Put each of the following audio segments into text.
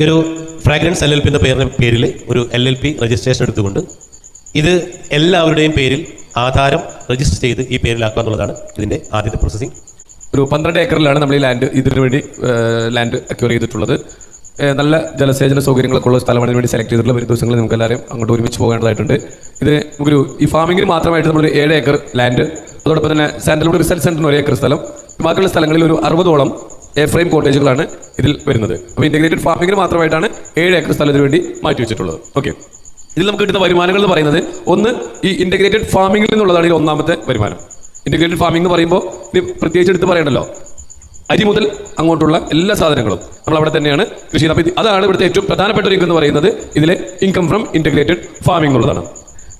ഒരു fragrance L L P എന്ന പേരിന് പേരിൽ ഒരു എൽ എൽ പി രജിസ്ട്രേഷൻ എടുത്തുകൊണ്ട് ഇത് എല്ലാവരുടെയും പേരിൽ ആധാരം രജിസ്റ്റർ ചെയ്ത് ഈ പേരിലാക്കുക എന്നുള്ളതാണ് ഇതിന്റെ ആദ്യത്തെ പ്രോസസ്സിംഗ് ഒരു പന്ത്രണ്ട് ഏക്കറിലാണ് നമ്മൾ ഈ ലാൻഡ് ഇതിനു വേണ്ടി ലാൻഡ് അക്യൂർ ചെയ്തിട്ടുള്ളത്. നല്ല ജലസേചന സൗകര്യങ്ങളൊക്കെ ഉള്ള സ്ഥലമാണ് ഇതിനു വേണ്ടി സെലക്ട് ചെയ്തിട്ടുള്ള വരും ദിവസങ്ങളിൽ നമുക്ക് എല്ലാവരും അങ്ങോട്ട് ഒരുമിച്ച് പോകേണ്ടതായിട്ടുണ്ട്. ഇത് നമുക്കൊരു ഈ ഫാമിംഗിന് മാത്രമായിട്ട് നമ്മൾ ഏഴ് ഏക്കർ ലാൻഡ് അതോടൊപ്പം തന്നെ സാൻഡൽവുഡ് റിസർച്ച് സെന്ററിന് ഒരു ഏക്കർ സ്ഥലം. ബാക്കിയുള്ള സ്ഥലങ്ങളിൽ ഒരു അറുപതോളം എ ഫ്രെയിം കോട്ടേജുകളാണ് ഇതിൽ വരുന്നത്. അപ്പോൾ ഇന്റഗ്രേറ്റഡ് ഫാമിംഗിന് മാത്രമായിട്ടാണ് ഏഴ് ഏക്കർ സ്ഥലത്തിന് വേണ്ടി മാറ്റി വെച്ചിട്ടുള്ളത്. ഓക്കെ ഇതിൽ നമുക്ക് കിട്ടുന്ന വരുമാനങ്ങൾ എന്ന് പറയുന്നത് ഒന്ന് ഈ ഇന്റഗ്രേറ്റഡ് ഫാമിംഗിൽ നിന്നുള്ളതാണ് ഈ ഒന്നാമത്തെ വരുമാനം. ഇന്റഗ്രേറ്റഡ് ഫാമിംഗ് എന്ന് പറയുമ്പോൾ ഇത് പ്രത്യേകിച്ച് എടുത്ത് പറയണ്ടല്ലോ. അരി മുതൽ അങ്ങോട്ടുള്ള എല്ലാ സാധനങ്ങളും നമ്മൾ അവിടെ തന്നെയാണ് കൃഷി അപ്പോൾ അതാണ് ഇവിടുത്തെ ഏറ്റവും പ്രധാനപ്പെട്ട ഒരു എന്ന് പറയുന്നത്. ഇതിലെ ഇൻകം ഫ്രം ഇന്റഗ്രേറ്റഡ് ഫാമിംഗ് ഉള്ളതാണ്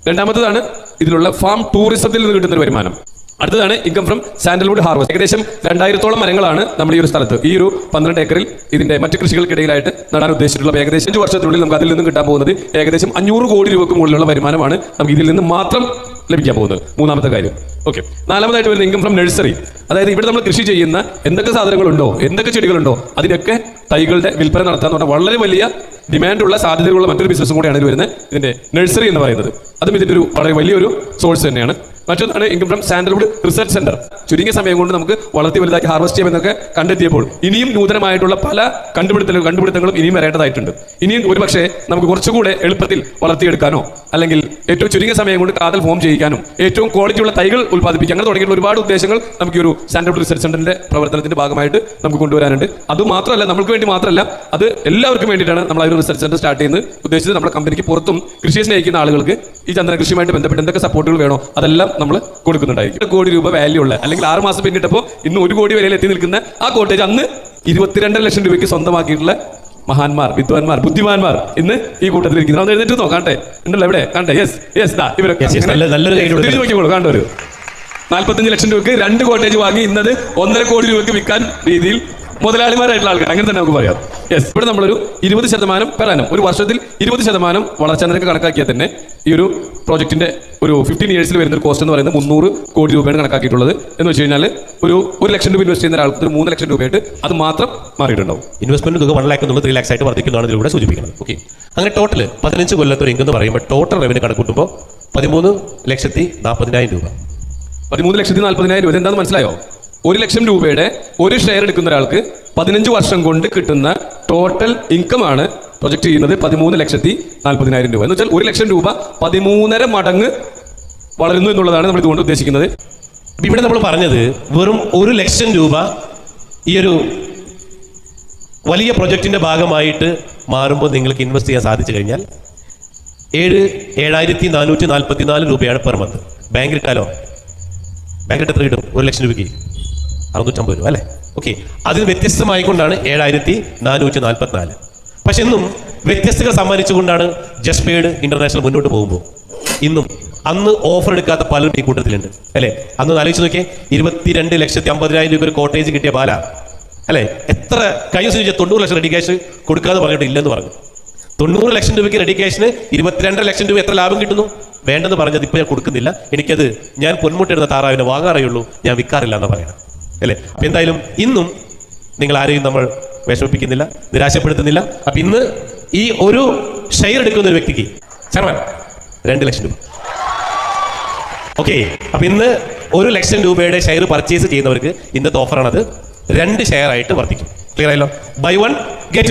രണ്ടാമത്തതാണ് ഇതിലുള്ള ഫാം ടൂറിസത്തിൽ നിന്ന് കിട്ടുന്ന ഒരു വരുമാനം. അടുത്തതാണ് ഇൻകം ഫ്രം സാൻഡൽവുഡ് ഹാർവസ്റ്റ് ഏകദേശം രണ്ടായിരത്തോളം മരങ്ങളാണ് നമ്മൾ ഈ ഒരു സ്ഥലത്ത്. ഈ ഒരു പന്ത്രണ്ട് ഏക്കറിൽ ഇതിന്റെ മറ്റു കൃഷികൾക്കിടയിലായിട്ട് നടാൻ ഉദ്ദേശിച്ചിട്ടുള്ള ഏകദേശം അഞ്ച് വർഷത്തിനുള്ളിൽ നമുക്ക് അതിൽ നിന്നും കിട്ടാൻ പോകുന്നത് ഏകദേശം അഞ്ഞൂറ് കോടി രൂപക്ക് മുകളിലുള്ള വരുമാനമാണ് നമുക്ക് ഇതിൽ നിന്ന് മാത്രം ലഭിക്കാൻ പോകുന്നത്. മൂന്നാമത്തെ കാര്യം. ഓക്കെ നാലാമതായിട്ട് വരുന്ന ഇൻകം ഫ്രം നഴ്സറി അതായത് ഇവിടെ നമ്മൾ കൃഷി ചെയ്യുന്ന എന്തൊക്കെ സാധനങ്ങളുണ്ടോ എന്തൊക്കെ ചെടികളുണ്ടോ അതിനൊക്കെ തൈകളുടെ വിൽപ്പന നടത്താൻ പറഞ്ഞാൽ വളരെ വലിയ ഡിമാൻഡുള്ള സാധ്യതകളുള്ള മറ്റൊരു ബിസിനസ്സും കൂടിയാണ് ഇത് വരുന്നത് ഇതിന്റെ നഴ്സറി എന്ന് പറയുന്നത്. അതും ഇതിന്റെ ഒരു വളരെ വലിയൊരു സോഴ്സ് തന്നെയാണ്. മറ്റൊന്നാണ് income from sandalwood research centre. ചുരുങ്ങിയ സമയം കൊണ്ട് നമുക്ക് വളർത്തി വലുതാക്കി ഹാർവസ്റ്റ് ചെയ്യാമെന്നൊക്കെ കണ്ടെത്തിയപ്പോൾ ഇനിയും നൂതനമായിട്ടുള്ള പല കണ്ടുപിടുത്തങ്ങളും കണ്ടുപിടുത്തങ്ങളും ഇനിയും വരേണ്ടതായിട്ടുണ്ട്. ഇനിയും ഒരുപക്ഷെ നമുക്ക് കുറച്ചുകൂടെ എളുപ്പത്തിൽ വളർത്തിയെടുക്കാനോ അല്ലെങ്കിൽ ഏറ്റവും ചുരുങ്ങിയ സമയം കൊണ്ട് കാതൽ ഫോം ചെയ്യിക്കാനും ഏറ്റവും ക്വാളിറ്റിയുള്ള തൈകൾ ഉൽപ്പാദിപ്പിക്കാൻ അങ്ങനെ തുടങ്ങിയുള്ള ഒരുപാട് ഉദ്ദേശങ്ങൾ നമുക്ക് ഒരു സാൻഡൽവുഡ് റിസർച്ച് സെന്ററിന്റെ പ്രവർത്തനത്തിന്റെ ഭാഗമായിട്ട് നമുക്ക് കൊണ്ടുവരാനുണ്ട്. അത് മാത്രമല്ല നമുക്ക് വേണ്ടി മാത്രമല്ല അത് എല്ലാവർക്കും വേണ്ടിയിട്ടാണ് നമ്മൾ ആ ഒരു റിസർച്ച് സെന്റർ സ്റ്റാർട്ട് ചെയ്യുന്നത്. ഉദ്ദേശിച്ചത് നമ്മുടെ കമ്പനിക്ക് പുറത്തും കൃഷിയെ സ്നേഹിക്കുന്ന ആളുകൾക്ക് ഈ ചന്ദ്രകൃഷിയുമായിട്ട് ബന്ധപ്പെട്ട് എന്തൊക്കെ സപ്പോർട്ടുകൾ വേണോ അതെല്ലാം നമ്മൾ കൊടുക്കുന്നുണ്ടായിരിക്കും. കോടി രൂപ വാല്യൂ ഉള്ള അല്ലെങ്കിൽ ആറ് മാസം പിന്നിട്ടപ്പോൾ ഇന്ന് ഒരു കോടി വിലയിൽ എത്തി നിൽക്കുന്ന ആ കോട്ടേജ് അന്ന് ഇരുപത്തിരണ്ടര ലക്ഷം രൂപയ്ക്ക് സ്വന്തമാക്കിയിട്ടുള്ള മഹാന്മാർ വിദ്വാൻമാർ ബുദ്ധിമാന്മാർ ഇന്ന് ഈ കൂട്ടത്തിൽ ഇരിക്കുന്നു. ഒന്ന് എഴുന്നേറ്റ് നോക്കാട്ടെ ഉണ്ടല്ലോ എവിടെ കണ്ടേ യെസ് യെസ് ദാ ഇവരൊക്കെ നോക്കിക്കോളൂ. കണ്ടൊരു നാൽപ്പത്തഞ്ച് ലക്ഷം രൂപയ്ക്ക് രണ്ട് കോട്ടേജ് വാങ്ങി ഇന്നത് ഒന്നര കോടി രൂപയ്ക്ക് വിൽക്കാൻ രീതിയിൽ മുതലാളിമാരായിട്ടുള്ള ആൾക്കാർ. അങ്ങനെ തന്നെ നമുക്ക് പറയാം. യെസ് ഇവിടെ നമ്മളൊരു ഇരുപത് ശതമാനം പെറാനും ഒരു വർഷത്തിൽ ഇരുപത് ശതമാനം വളർച്ചാ നിരക്ക് കണക്കാക്കിയാൽ തന്നെ ഈ ഒരു പ്രോജക്റ്റിന്റെ ഒരു ഫിഫ്റ്റീൻ ഇയേഴ്സിൽ വരുന്ന ഒരു കോസ്റ്റ് എന്ന് പറയുന്നത് മുന്നൂറ് കോടി രൂപയാണ് കണക്കാക്കിയിട്ടുള്ളത്. എന്ന് വെച്ച് കഴിഞ്ഞാൽ ഒരു ഒരു ലക്ഷം രൂപ ഇൻവെസ്റ്റ് ചെയ്യുന്ന ഒരാൾക്ക് ഒരു മൂന്ന് ലക്ഷം രൂപയായിട്ട് അത് മാത്രം മാറിയിട്ടുണ്ടാവും. ഇൻവെസ്റ്റ്മെന്റ് തുക വൺ ലാക്ക് എന്നുള്ളത് ത്രീ ലാക്സ് ആയിട്ട് വർദ്ധിക്കുന്നതാണ് ഇതിലൂടെ സൂചിപ്പിക്കുന്നത്. ഓക്കെ അങ്ങനെ ടോട്ടൽ പതിനഞ്ച് കൊല്ലത്തെ ഒരു ഇൻകം എന്ന് പറയുമ്പോൾ ടോട്ടൽ റവന്യൂ കണക്കൂട്ടുമ്പോൾ പതിമൂന്ന് ലക്ഷത്തി നാൽപ്പതിനായിരം രൂപ. പതിമൂന്ന് ലക്ഷത്തി നാൽപ്പതിനായിരം രൂപ. എന്താണെന്ന് മനസ്സിലായോ? ഒരു ലക്ഷം രൂപയുടെ ഒരു ഷെയർ എടുക്കുന്ന ഒരാൾക്ക് പതിനഞ്ച് വർഷം കൊണ്ട് കിട്ടുന്ന ടോട്ടൽ ഇൻകം ആണ് പ്രൊജക്ട് ചെയ്യുന്നത് പതിമൂന്ന് ലക്ഷത്തി നാൽപ്പതിനായിരം രൂപ. എന്ന് വെച്ചാൽ ഒരു ലക്ഷം രൂപ പതിമൂന്നര മടങ്ങ് വളരുന്നു എന്നുള്ളതാണ് നമ്മൾ ഇതുകൊണ്ട് ഉദ്ദേശിക്കുന്നത്. ഇവിടെ നമ്മൾ പറഞ്ഞത് വെറും ഒരു ലക്ഷം രൂപ ഈ ഒരു വലിയ പ്രൊജക്റ്റിന്റെ ഭാഗമായിട്ട് മാറുമ്പോൾ നിങ്ങൾക്ക് ഇൻവെസ്റ്റ് ചെയ്യാൻ സാധിച്ചു കഴിഞ്ഞാൽ ഏഴ് ഏഴായിരത്തി നാനൂറ്റി നാൽപ്പത്തി നാല് രൂപയാണ് പെർ മന്ത് ബാങ്കിൽ ഇട്ടാലോ? ബാങ്കിൽ എത്ര കിട്ടും? ഒരു ലക്ഷം രൂപയ്ക്ക്. അറുന്നൂറ്റമ്പത് രൂപ അല്ലേ? ഓക്കെ അതിന് വ്യത്യസ്തമായിക്കൊണ്ടാണ് ഏഴായിരത്തി നാനൂറ്റി നാൽപ്പത്തിനാല് പക്ഷെ ഇന്നും വ്യത്യസ്തകൾ സമ്മാനിച്ചുകൊണ്ടാണ് ജസ്പേഡ് ഇന്റർനാഷണൽ മുന്നോട്ട് പോകുമ്പോൾ. ഇന്നും അന്ന് ഓഫർ എടുക്കാത്ത പലരും ഈ കൂട്ടത്തിലുണ്ട് അല്ലേ? അന്ന് ആലോചിച്ച് നോക്കിയേ ഇരുപത്തിരണ്ട് ലക്ഷത്തി അമ്പതിനായിരം രൂപ കോട്ടേജ് കിട്ടിയ ബാല അല്ലേ? എത്ര കഴിഞ്ഞ ദിവസം തൊണ്ണൂറ് ലക്ഷം റെഡി ക്യാഷ് കൊടുക്കാതെ പറഞ്ഞിട്ട് ഇല്ലെന്ന് പറഞ്ഞു. തൊണ്ണൂറ് ലക്ഷം രൂപയ്ക്ക് റെഡി ക്യാഷിന് ഇരുപത്തിരണ്ടര ലക്ഷം രൂപ എത്ര ലാഭം കിട്ടുന്നു? വേണ്ടെന്ന് പറഞ്ഞത് ഇപ്പൊ ഞാൻ കൊടുക്കുന്നില്ല. എനിക്കത് ഞാൻ പൊന്മുട്ടിടുന്ന താറാവിനെ വാങ്ങാറേയുള്ളൂ ഞാൻ വിൽക്കാറില്ല എന്ന് പറയണം. അല്ലേ? അപ്പൊ എന്തായാലും ഇന്നും നിങ്ങൾ ആരെയും നമ്മൾ വിഷമിപ്പിക്കുന്നില്ല നിരാശപ്പെടുത്തുന്നില്ല. അപ്പൊ ഇന്ന് ഈ ഒരു ഷെയർ എടുക്കുന്ന ഒരു വ്യക്തിക്ക് ചെയർമാൻ രണ്ട് ലക്ഷം രൂപ. ഓക്കെ അപ്പൊ ഇന്ന് ഒരു ലക്ഷം രൂപയുടെ ഷെയർ പർച്ചേസ് ചെയ്യുന്നവർക്ക് ഇന്നത്തെ ഓഫറാണത് രണ്ട് ഷെയർ ആയിട്ട് വർദ്ധിക്കും. ക്ലിയർ ആയല്ലോ? By one get one